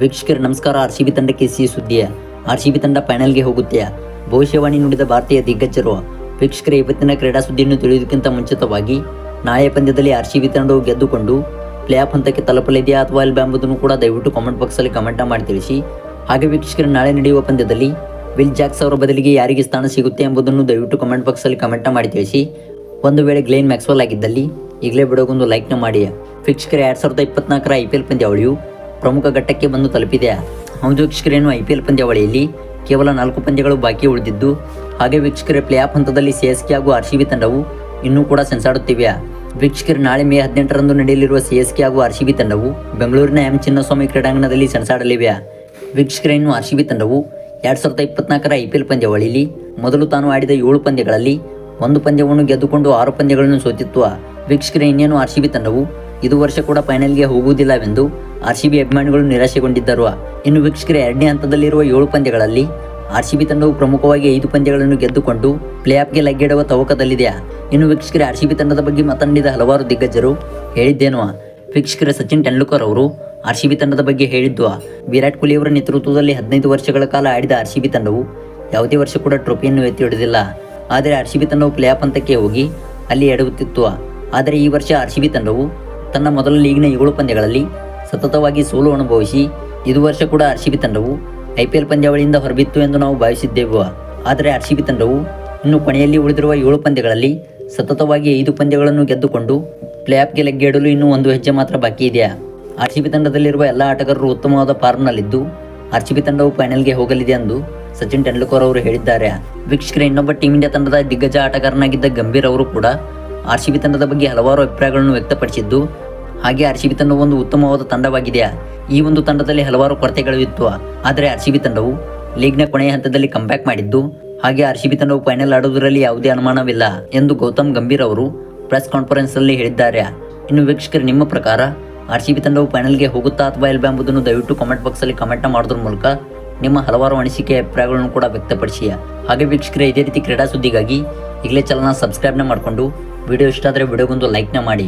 ವೀಕ್ಷಕರ, ನಮಸ್ಕಾರ. R C B ತಂಡಕ್ಕೆ ಸಿ ಸುದ್ದಿಯ. ಆರ್ ಸಿ ಬಿ ತಂಡ ಫೈನಲ್ಗೆ ಹೋಗುತ್ತೆ ಭವಿಷ್ಯವಾಣಿ ನುಡಿದ ಭಾರತೀಯ ದಿಗ್ಗಜರು. ವೀಕ್ಷಕರ, ಇವತ್ತಿನ ಕ್ರೀಡಾ ಸುದ್ದಿಯನ್ನು ತಿಳಿಯುವುದಕ್ಕಿಂತ ಮುಂಚಿತವಾಗಿ ನಾಳೆ ಪಂದ್ಯದಲ್ಲಿ ಆರ್ ಸಿ ಬಿ ತಂಡವು ಗೆದ್ದುಕೊಂಡು ಪ್ಲೇ ಆಫ್ ಹಂತಕ್ಕೆ ತಲುಪಲಿದೆಯಾ ಅಥವಾ ಇಲ್ವಾ ಎಂಬುದನ್ನು ಕೂಡ ದಯವಿಟ್ಟು ಕಾಮೆಂಟ್ ಬಾಕ್ಸಲ್ಲಿ ಕಮೆಂಟ್ ಮಾಡಿ ತಿಳಿಸಿ. ಹಾಗೆ ವೀಕ್ಷಕರು, ನಾಳೆ ನಡೆಯುವ ಪಂದ್ಯದಲ್ಲಿ ವಿಲ್ ಜಾಕ್ಸ್ ಅವರ ಬದಲಿಗೆ ಯಾರಿಗೆ ಸ್ಥಾನ ಸಿಗುತ್ತೆ ಎಂಬುದನ್ನು ದಯವಿಟ್ಟು ಕಮೆಂಟ್ ಬಾಕ್ಸಲ್ಲಿ ಕಮೆಂಟ್ ಮಾಡಿ ತಿಳಿಸಿ. ಒಂದು ವೇಳೆ ಗ್ಲೇನ್ ಮ್ಯಾಕ್ಸ್ವೆಲ್ ಆಗಿದ್ದಲ್ಲಿ ಈಗಲೇ ಬಿಡೋಗೊಂದು ಲೈಕ್ನ ಮಾಡಿ ವೀಕ್ಷಕರ, ಎರಡು ಸಾವಿರದ ಇಪ್ಪತ್ನಾಲ್ಕರ ಐ ಪಿ ಎಲ್ ಪಂದ್ಯಾವಳಿಯು ಪ್ರಮುಖ ಘಟ್ಟಕ್ಕೆ ಬಂದು ತಲುಪಿದೆ. ಹೌದು ವೀಕ್ಷಕರೇನು, ಐ ಪಿ ಎಲ್ ಪಂದ್ಯಾವಳಿಯಲ್ಲಿ ಕೇವಲ ನಾಲ್ಕು ಪಂದ್ಯಗಳು ಬಾಕಿ ಉಳಿದಿದ್ದು, ಹಾಗೆ ವೀಕ್ಷಕರ ಪ್ಲೇ ಆಫ್ ಹಂತದಲ್ಲಿ ಸಿ ಎಸ್ ಕೆ ಹಾಗೂ ಆರ್ ಸಿ ಬಿ ತಂಡವು ಇನ್ನೂ ಕೂಡ ಸೆನ್ಸಾಡುತ್ತಿವೆ ವೀಕ್ಷಕರು ನಾಳೆ ಮೇ ಹದಿನೆಂಟರಂದು ನಡೆಯಲಿರುವ ಸಿ ಎಸ್ ಕೆ ಹಾಗೂ ಆರ್ ಸಿ ಬಿ ತಂಡವು ಬೆಂಗಳೂರಿನ ಎಂ ಚಿನ್ನಸ್ವಾಮಿ ಕ್ರೀಡಾಂಗಣದಲ್ಲಿ ಸೆಣಸಾಡಲಿವೆ. ವೀಕ್ಷಕರೇನು ಆರ್ ಸಿ ಬಿ ತಂಡವು ಎರಡು ಸಾವಿರದ ಇಪ್ಪತ್ನಾಲ್ಕರ ಐ ಪಿ ಎಲ್ ಪಂದ್ಯಾವಳಿಯಲ್ಲಿ ಮೊದಲು ತಾನು ಆಡಿದ ಏಳು ಪಂದ್ಯಗಳಲ್ಲಿ ಒಂದು ಪಂದ್ಯವನ್ನು ಗೆದ್ದುಕೊಂಡು ಆರು ಪಂದ್ಯಗಳನ್ನು ಸೋತಿತ್ತು. ವೀಕ್ಷಕರ, ಇನ್ನೇನು ಆರ್ ಸಿ ಬಿ ತಂಡವು ಇದು ವರ್ಷ ಕೂಡ ಫೈನಲ್ಗೆ ಹೋಗುವುದಿಲ್ಲವೆಂದು ಆರ್ ಸಿ ಬಿ ಅಭಿಮಾನಿಗಳು ನಿರಾಶೆಗೊಂಡಿದ್ದರು. ಇನ್ನು ವೀಕ್ಷಕರ, ಎರಡನೇ ಹಂತದಲ್ಲಿರುವ ಏಳು ಪಂದ್ಯಗಳಲ್ಲಿ ಆರ್ ಸಿ ಬಿ ತಂಡವು ಪ್ರಮುಖವಾಗಿ ಐದು ಪಂದ್ಯಗಳನ್ನು ಗೆದ್ದುಕೊಂಡು ಪ್ಲೇ ಆಫ್ಗೆ ಲಗ್ಗೆಡುವ ತವಕದಲ್ಲಿದೆ. ಇನ್ನು ವೀಕ್ಷಕರ ಆರ್ ಸಿ ಬಿ ತಂಡದ ಬಗ್ಗೆ ಮಾತನಾಡಿದ ಹಲವಾರು ದಿಗ್ಗಜರು ಹೇಳಿದ್ದೇನು. ವೀಕ್ಷಕರ, ಸಚಿನ್ ತೆಂಡೂಲ್ಕರ್ ಅವರು ಆರ್ ಸಿ ಬಿ ತಂಡದ ಬಗ್ಗೆ ಹೇಳಿದ್ದು, ವಿರಾಟ್ ಕೊಹ್ಲಿ ಅವರ ನೇತೃತ್ವದಲ್ಲಿ ಹದಿನೈದು ವರ್ಷಗಳ ಕಾಲ ಆಡಿದ ಆರ್ ಸಿ ಬಿ ತಂಡವು ಯಾವುದೇ ವರ್ಷ ಕೂಡ ಟ್ರೋಫಿಯನ್ನು ಎತ್ತಿ ಹಿಡಿದಿಲ್ಲ. ಆದರೆ ಆರ್ ಸಿ ಬಿ ತಂಡವು ಪ್ಲೇ ಆಫ್ ಹಂತಕ್ಕೆ ಹೋಗಿ ಅಲ್ಲಿ ಎಡವುತ್ತಿತ್ತು ಆದರೆ ಈ ವರ್ಷ ಆರ್ ಸಿ ಬಿ ತಂಡವು ತನ್ನ ಮೊದಲ ಲೀಗ್ನ ಏಳು ಪಂದ್ಯಗಳಲ್ಲಿ ಸತತವಾಗಿ ಸೋಲು ಅನುಭವಿಸಿ ಇದು ವರ್ಷ ಕೂಡ ಆರ್ ತಂಡವು ಐ ಪಿ ಎಲ್ ಪಂದ್ಯಾವಳಿಯಿಂದ ಹೊರಬಿತ್ತು ಎಂದು ನಾವು ಭಾವಿಸಿದ್ದೆವು. ಆದರೆ ಆರ್ ತಂಡವು ಇನ್ನು ಕೊನೆಯಲ್ಲಿ ಉಳಿದಿರುವ ಏಳು ಪಂದ್ಯಗಳಲ್ಲಿ ಸತತವಾಗಿ ಐದು ಪಂದ್ಯಗಳನ್ನು ಗೆದ್ದುಕೊಂಡು ಪ್ಲೇ ಆಫ್ಗೆ ಲಗ್ಗೆಡಲು ಇನ್ನೂ ಒಂದು ಹೆಜ್ಜೆ ಮಾತ್ರ ಬಾಕಿ ಇದೆಯಾ ಆರ್ ಸಿ ಬಿ ತಂಡದಲ್ಲಿರುವ ಎಲ್ಲ ಆಟಗಾರರು ಉತ್ತಮವಾದ ಫಾರ್ಮ್ನಲ್ಲಿದ್ದು ಆರ್ ಸಿ ಬಿ ತಂಡವು ಫೈನಲ್ಗೆ ಹೋಗಲಿದೆ ಎಂದು ಸಚಿನ್ ತೆಂಡೂಲ್ಕರ್ ಅವರು ಹೇಳಿದ್ದಾರೆ. ವೀಕ್ಷಕರ, ಇನ್ನೊಬ್ಬ ಟೀಮ್ ಇಂಡಿಯಾ ತಂಡದ ದಿಗ್ಗಜ ಆಟಗಾರನಾಗಿದ್ದ ಗಂಭೀರ್ ಅವರು ಕೂಡ ಆರ್ ಸಿ ಬಿ ತಂಡದ ಬಗ್ಗೆ ಹಲವಾರು ಅಭಿಪ್ರಾಯಗಳನ್ನು ವ್ಯಕ್ತಪಡಿಸಿದ್ದು, ಹಾಗೆ ಆರ್ ಸಿ ಬಿ ತಂಡವು ಒಂದು ಉತ್ತಮವಾದ ತಂಡವಾಗಿದೆ ಈ ಒಂದು ತಂಡದಲ್ಲಿ ಹಲವಾರು ಕೊರತೆಗಳು ಇತ್ತು. ಆದರೆ ಆರ್ ಸಿ ಬಿ ತಂಡವು ಲೀಗ್ನ ಕೊನೆಯ ಹಂತದಲ್ಲಿ ಕಂಬ್ಯಾಕ್ ಮಾಡಿದ್ದು, ಹಾಗೆ ಆರ್ ಸಿ ಬಿ ತಂಡವು ಫೈನಲ್ ಆಡುವುದರಲ್ಲಿ ಯಾವುದೇ ಅನುಮಾನವಿಲ್ಲ ಎಂದು ಗೌತಮ್ ಗಂಭೀರ್ ಅವರು ಪ್ರೆಸ್ ಕಾನ್ಫರೆನ್ಸ್ ಅಲ್ಲಿ ಹೇಳಿದ್ದಾರೆ. ಇನ್ನು ವೀಕ್ಷಕರು, ನಿಮ್ಮ ಪ್ರಕಾರ ಆರ್ ಸಿ ಬಿ ತಂಡವು ಫೈನಲ್ಗೆ ಹೋಗುತ್ತಾ ಅಥವಾ ಇಲ್ಲ ಎಂಬುದನ್ನು ದಯವಿಟ್ಟು ಕಾಮೆಂಟ್ ಬಾಕ್ಸಲ್ಲಿ ಕಮೆಂಟ್ ಮಾಡೋದ್ರ ಮೂಲಕ ನಿಮ್ಮ ಹಲವಾರು ಅನಿಸಿಕೆ, ಅಭಿಪ್ರಾಯಗಳನ್ನು ಕೂಡ ವ್ಯಕ್ತಪಡಿಸಿಯ. ಹಾಗೆ ವೀಕ್ಷಕರೇ, ಇದೇ ರೀತಿ ಕ್ರೀಡಾ ಸುದ್ದಿಗಾಗಿ ಈಗಲೇ ಚಲನ ಸಬ್ಸ್ಕ್ರೈಬ್ನ ಮಾಡಿಕೊಂಡು ವಿಡಿಯೋ ಇಷ್ಟ ಆದರೆ ವಿಡಿಯೋಗೊಂದು ಲೈಕ್ನ ಮಾಡಿ.